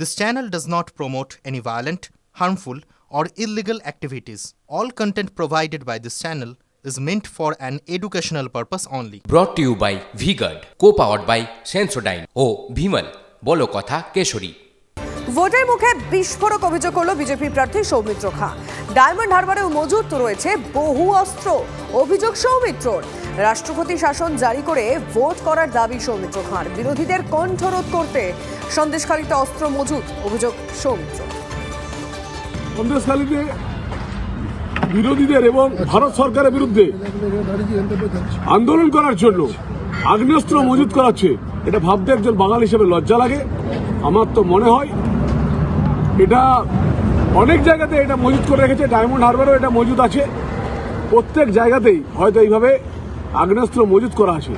This channel does not promote any violent, harmful, or illegal activities. All content provided by this channel is meant for an educational purpose only. To you by V Guard co powered by Sensodyne ও ভিমল বলো কথা কেশরী ভোটের মুখে বিস্ফোরক অভিযোগ করল BJP প্রার্থী Soumitra Khan diamond হারবারেও মজুত রয়েছে বহু অস্ত্র অভিযোগ সৌমিত্রর রাষ্ট্রপতি শাসন জারি করে ভোট করার দাবি সৌমিত্র খাঁর। বিরোধীদের কণ্ঠরোধ করতে সন্দেশখালীতে অস্ত্র মজুত, অভিযোগ সৌমিত্র। সন্দেশখালীতে বিরোধীদের এবং ভারত সরকারের বিরুদ্ধে আন্দোলন করার জন্য আগ্নেয়াস্ত্র মজুত করাচ্ছে, এটা ভাবতে একজন বাঙালি হিসেবে লজ্জা লাগে। আমার তো মনে হয় এটা অনেক জায়গাতে এটা মজুত করে রেখেছে, ডায়মন্ড হারবারও এটা মজুদ আছে। প্রত্যেক জায়গাতেই হয়তো এইভাবে আগ্নেয়াস্ত্র মজুত করা আছে।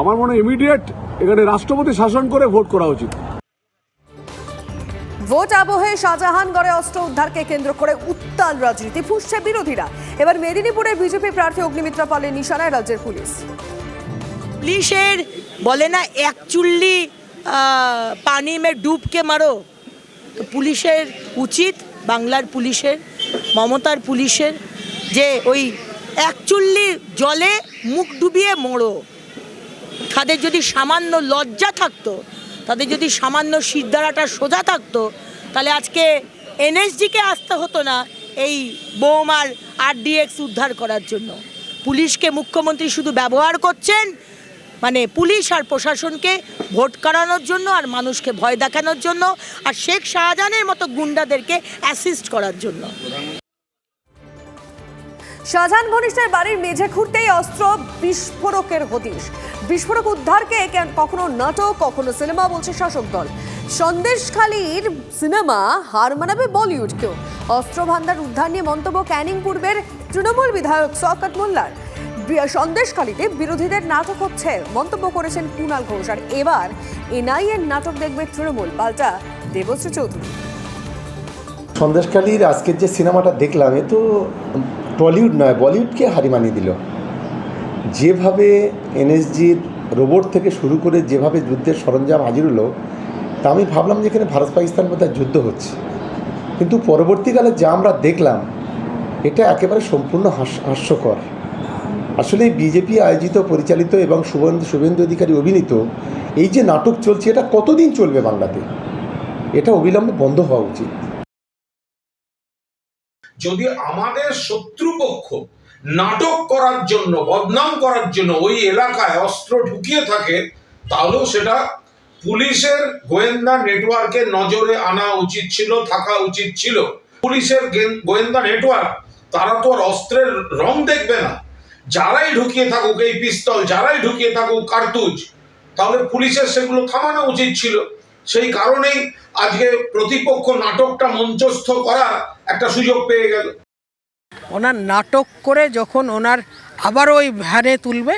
আমার মনে হয় ইমিডিয়েট এখানে রাষ্ট্রপতি শাসন করে ভোট করা উচিত। ভোট আবহে শাহজাহানগড়ে অস্ত্র উদ্ধারকে কেন্দ্র করে উত্তাল রাজনীতি ফুসছে বিরোধীরা। এবার মেদিনীপুরের বিজেপি প্রার্থী অগ্নিমিত্রা পালের নিশানায় রাজ্যের পুলিশ। পুলিশের বলে না এক চুল্লি আহ, পানি মে ডুবকে মারো। তো পুলিশের উচিত বাংলার পুলিশের মমতার পুলিশের যে ওই এক চুল্লি জলে মুখ ডুবিয়ে মোড়ো তাদের যদি সামান্য লজ্জা থাকতো, তাদের যদি সামান্য সিদ্ধারাটা সোজা থাকতো, তাহলে আজকে এনএসজিকে আসতে হতো না এই বোমার আরডিএক্স উদ্ধার করার জন্য। পুলিশকে মুখ্যমন্ত্রী শুধু ব্যবহার করছেন মানে পুলিশ আর প্রশাসনকে ভোট করানোর জন্য আর মানুষকে ভয় দেখানোর জন্য, আর শেখ শাহজাহানের মতো গুন্ডাদেরকে অ্যাসিস্ট করার জন্য। শাহজাহান ঘনিষ্ঠের বাড়ির মেঝে খুঁড়তেই অস্ত্র, বিস্ফোরকের হদিশ। বিস্ফোরক উদ্ধারকে কখনো নাটক, কখনো সিনেমা বলছে শাসক দল। সন্দেশখালীর সিনেমা হার মানাবে বলিউডকেও। অস্ত্র ভান্ডার উদ্ধার নিয়ে মন্তব্য ক্যানিং পূর্বের তৃণমূল বিধায়ক শওকত মোল্লার। সন্দেশখালীতে বিরোধীদের নাটক হচ্ছে, মন্তব্য করেছেন কুণাল ঘোষ। আর এবার এনআইএর নাটক দেখবে তৃণমূল। পাল্টা দেবশ্রী চৌধুরী। সন্দেশকালীর আজকের যে সিনেমাটা দেখলাম, এ তো টলিউড নয়, বলিউডকে হারি মানিয়ে দিল। যেভাবে এনএসজির রোবট থেকে শুরু করে যেভাবে যুদ্ধের সরঞ্জাম হাজির হলো তা আমি ভাবলাম যে এখানে ভারত পাকিস্তান মধ্যে যুদ্ধ হচ্ছে। কিন্তু পরবর্তীকালে যা আমরা দেখলাম, এটা একেবারে সম্পূর্ণ হাস- হাস্যকর। আসলে বিজেপি আয়োজিত, পরিচালিত এবং শুভেন্দু শুভেন্দু অধিকারী অভিনীত এই যে নাটক চলছে, এটা কতদিন চলবে বাংলাতে? এটা অবিলম্বে বন্ধ হওয়া উচিত। যদি আমাদের শত্রুপক্ষ নাটক করার জন্য, বদনাম করার জন্য ওই এলাকায় অস্ত্র ঢুকিয়ে থাকে, তাহলেও সেটা পুলিশের গোয়েন্দা নেটওয়ার্কের নজরে আনা উচিত ছিল, থাকা উচিত ছিল। পুলিশের গোয়েন্দা নেটওয়ার্ক, তারা তো আর অস্ত্রের রং দেখবে না। যারাই ঢুকিয়ে থাকুক, এই পিস্তল, যারাই ঢুকিয়ে থাকুক, কার্তুজ, তাহলে পুলিশের সেগুলো থামানো উচিত ছিল। সেই কারণেই আজকে প্রতিপক্ষ নাটকটা মঞ্চস্থ করার একটা সুযোগ পেয়ে গেল। ওনার নাটক করে যখন ওনার আবার ওই ভ্যানে তুলবে,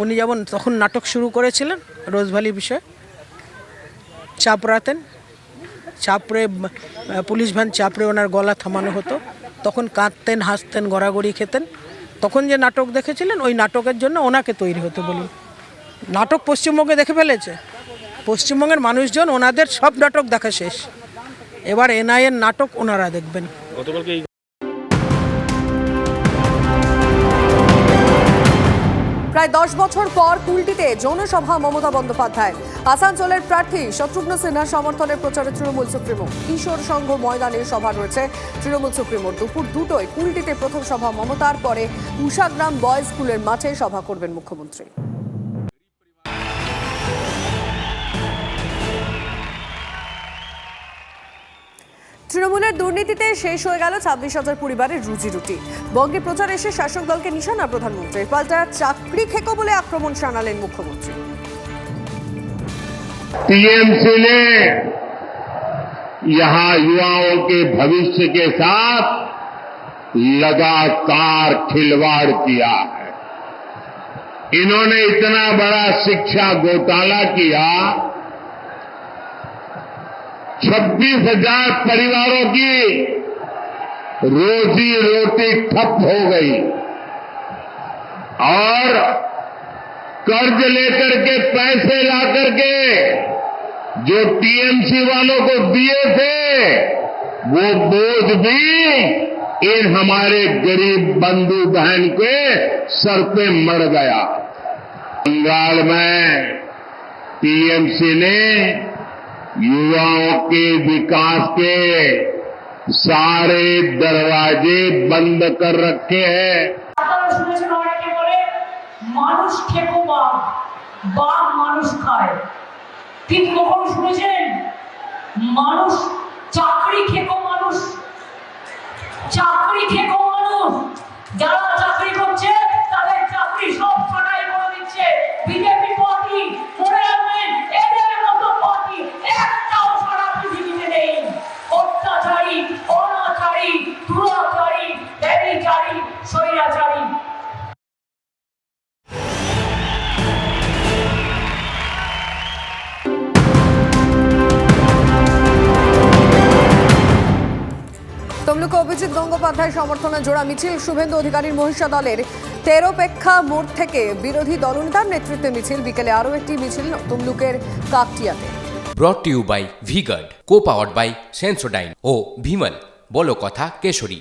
উনি যেমন তখন নাটক শুরু করেছিলেন রোজভ্যালি বিষয়ে। চাপড়াতেন চাপড়ে পুলিশ ভ্যান চাপড়ে ওনার গলা থামানো হতো। তখন কাঁদতেন, হাসতেন, গড়াগড়ি খেতেন। তখন যে নাটক দেখেছিলেন, ওই নাটকের জন্য ওনাকে তৈরি হতে বলুন। নাটক পশ্চিমবঙ্গে দেখে ফেলেছে। পশ্চিমবঙ্গের মানুষজন ওনাদের সব নাটক দেখা শেষ। এবার এনআইএর নাটক ওনারা দেখবেন। প্রায় দশ বছর পর কুলটিতে জনসভা মমতা বন্দ্যোপাধ্যায়। আসানসোলের প্রার্থী শত্রুঘ্ন সিনহার সমর্থনে প্রচারে তৃণমূল সুপ্রিমো। কিশোর সংঘ ময়দানে সভা রয়েছে তৃণমূল সুপ্রিমোর। দুপুর দুটোয় কুলটিতে প্রথম সভা মমতার পরে উষাগ্রাম বয়েজ স্কুলের মাঠে সভা করবেন মুখ্যমন্ত্রী। তৃণমূলের দুর্নীতিতে শেষ হয়ে গেল ছাব্বিশ হাজার পরিবারের রুজি রুটি বঙ্গে প্রচার এসে শাসক দলকে নিশানা প্রধানমন্ত্রীর পাল্টা চাকরি খেকো বলে আক্রমণ শানালেন মুখ্যমন্ত্রী टीएमसी ने यहां युवाओं के भविष्य के साथ लगातार खिलवाड़ किया है इन्होंने इतना बड़ा शिक्षा घोटाला किया छब्बीस हज़ार परिवारों की रोजी रोटी ठप हो गई। और कर्ज लेकर के पैसे ला करके जो टीएमसी वालों को दिए थे, वो बोझ भी इन हमारे गरीब बंधु बहन के सर पे मर गया। बंगाल में टीएमसी ने युवाओं के विकास के सारे दरवाजे बंद कर रखे हैं আপনারা শুনেছেন অনেকে বলে মানুষ খেকো বাঘ বাঘ মানুষ খায় কিন্তু কখনো শুনেছেন মানুষ চাকরি খেকো মানুষ চাকরি খেকো তমলুকে অভিজিৎ গঙ্গোপাধ্যায় সমর্থনে জোড়া মিছিল। শুভেন্দু অধিকারীর মহিষা দলের তেরোপেক্ষা মোড় থেকে বিরোধী দলনেতার নেতৃত্বে মিছিল। বিকেলে আরও একটি মিছিল তমলুকের কাকটিয়াতে। Brought you by V Guard co powered by Sensodyne ও ভিমল বলো কথা কেশরী।